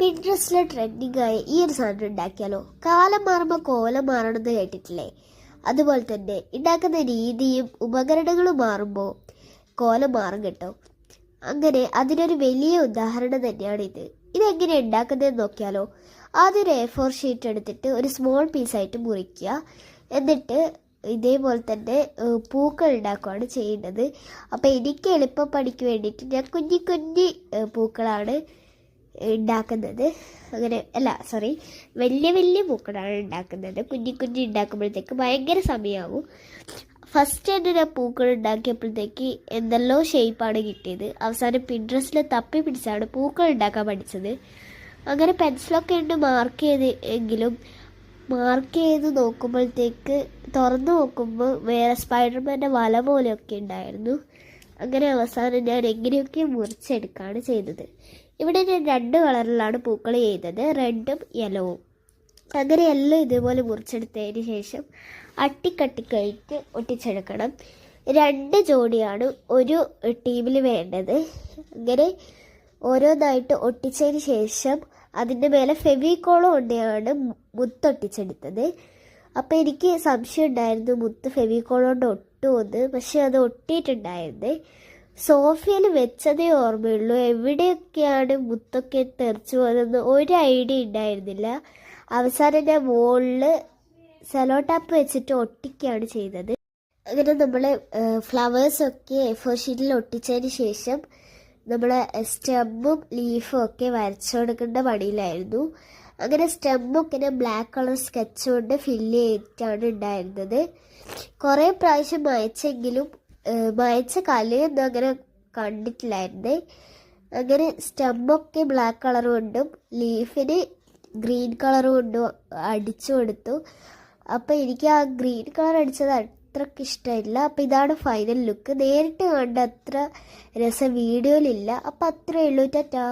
പിൻട്രസ്റ്റിലെ trending ആയ ഈ ഒരു സാധനം ഉണ്ടാക്കിയാലോ? കാലം മാറുമ്പോൾ കോലം മാറണമെന്ന് കേട്ടിട്ടില്ലേ? അതുപോലെ തന്നെ ഉണ്ടാക്കുന്ന രീതിയും ഉപകരണങ്ങളും മാറുമ്പോൾ കോലം മാറും കേട്ടോ. അങ്ങനെ അതിനൊരു വലിയ ഉദാഹരണം തന്നെയാണ് ഇത് ഇതെങ്ങനെ ഉണ്ടാക്കുന്നതെന്ന് നോക്കിയാലോ? ആദ്യം ഒരു എ ഫോർ ഷീറ്റ് എടുത്തിട്ട് ഒരു സ്മോൾ പീസായിട്ട് മുറിക്കുക. എന്നിട്ട് ഇതേപോലെ തന്നെ പൂക്കൾ ഉണ്ടാക്കുകയാണ് ചെയ്യുന്നത്. അപ്പോൾ എനിക്ക് എളുപ്പപ്പണിക്ക് വേണ്ടിയിട്ട് ഞാൻ കുഞ്ഞി കുഞ്ഞി പൂക്കളാണ് ഉണ്ടാക്കുന്നത് അങ്ങനെ അല്ല സോറി വലിയ വലിയ പൂക്കളാണ് ഉണ്ടാക്കുന്നത് കുഞ്ഞി കുഞ്ഞി ഉണ്ടാക്കുമ്പോഴത്തേക്ക് ഭയങ്കര സമയമാവും ഫസ്റ്റ് തന്നെ ഞാൻ പൂക്കൾ ഉണ്ടാക്കിയപ്പോഴത്തേക്ക് എന്തെല്ലോ ഷേപ്പാണ് കിട്ടിയത്. അവസാനം പിൻട്രസ്റ്റിൽ തപ്പി പിടിച്ചാണ് പൂക്കൾ ഉണ്ടാക്കാൻ പഠിച്ചത്. അങ്ങനെ പെൻസിലൊക്കെ ഉണ്ട് മാർക്ക് ചെയ്ത് എങ്കിലും മാർക്ക് ചെയ്ത് നോക്കുമ്പോഴത്തേക്ക് തുറന്നു നോക്കുമ്പോൾ വേറെ സ്പൈഡർമാന്റെ വല പോലെയൊക്കെ ഉണ്ടായിരുന്നു അങ്ങനെ അവസാനം ഞാൻ എങ്ങനെയൊക്കെ മുറിച്ചെടുക്കുകയാണ് ചെയ്തത്. ഇവിടെ ഞാൻ രണ്ട് കളറിലാണ് പൂക്കൾ ചെയ്തത്. റെഡും യെല്ലോവും. അങ്ങനെ എല്ലാം ഇതുപോലെ മുറിച്ചെടുത്തതിന് ശേഷം അട്ടിക്കട്ടിക്കഴിട്ട് ഒട്ടിച്ചെടുക്കണം. രണ്ട് ജോഡിയാണ് ഒരു ടീമിൽ വേണ്ടത്. അങ്ങനെ ഓരോന്നായിട്ട് ഒട്ടിച്ചതിന് ശേഷം അതിന്റെ മേലെ ഫെവിക്കോളം കൊണ്ടാണ് മുത്തൊട്ടിച്ചെടുത്തത്. അപ്പോൾ എനിക്ക് സംശയം ഉണ്ടായിരുന്നു മുത്ത് ഫെവിക്കോളം കൊണ്ട് ഒട്ടുമെന്ന് പക്ഷെ അത് ഒട്ടിയിട്ടുണ്ടായിരുന്നേ. സോഫയിൽ വെച്ചതേ ഓർമ്മയുള്ളൂ. എവിടെയൊക്കെയാണ് മുത്തൊക്കെ തെറിച്ചു പോകുന്നതെന്ന് ഒരു ഐഡിയ ഉണ്ടായിരുന്നില്ല. അവസാനം ഞാൻ മുകളിൽ സെലോ ടാപ്പ് വെച്ചിട്ട് ഒട്ടിക്കുകയാണ് ചെയ്തത്. അങ്ങനെ നമ്മൾ ഫ്ലവേഴ്സൊക്കെ എഫോ ഷീറ്റിൽ ഒട്ടിച്ചതിന് ശേഷം നമ്മൾ സ്റ്റെമ്മും ലീഫും ഒക്കെ വരച്ചു കൊടുക്കേണ്ട പണിയിലായിരുന്നു. അങ്ങനെ സ്റ്റെമ്മൊക്കെ ബ്ലാക്ക് കളർ സ്കെച്ച് കൊണ്ട് ഫില്ല് ചെയ്തിട്ടാണ് ഉണ്ടായിരുന്നത്. കുറേ പ്രാവശ്യം മായച്ചെങ്കിലും മായച്ച കലയൊന്നും അങ്ങനെ കണ്ടിട്ടില്ലായിരുന്നു. അങ്ങനെ സ്റ്റെമ്മൊക്കെ ബ്ലാക്ക് കളർ കൊണ്ടും ലീഫിന് ഗ്രീൻ കളർ കൊണ്ടും അടിച്ചു കൊടുത്തു. അപ്പോൾ എനിക്ക് ആ ഗ്രീൻ കളർ അടിച്ചത് അത്രയ്ക്ക് ഇഷ്ടമില്ല. അപ്പോൾ ഇതാണ് ഫൈനൽ ലുക്ക് നേരിട്ട് കണ്ട അത്ര രസം വീഡിയോയിലില്ല. അപ്പോൾ അത്രയേ ഉള്ളൂ. ടാറ്റാ.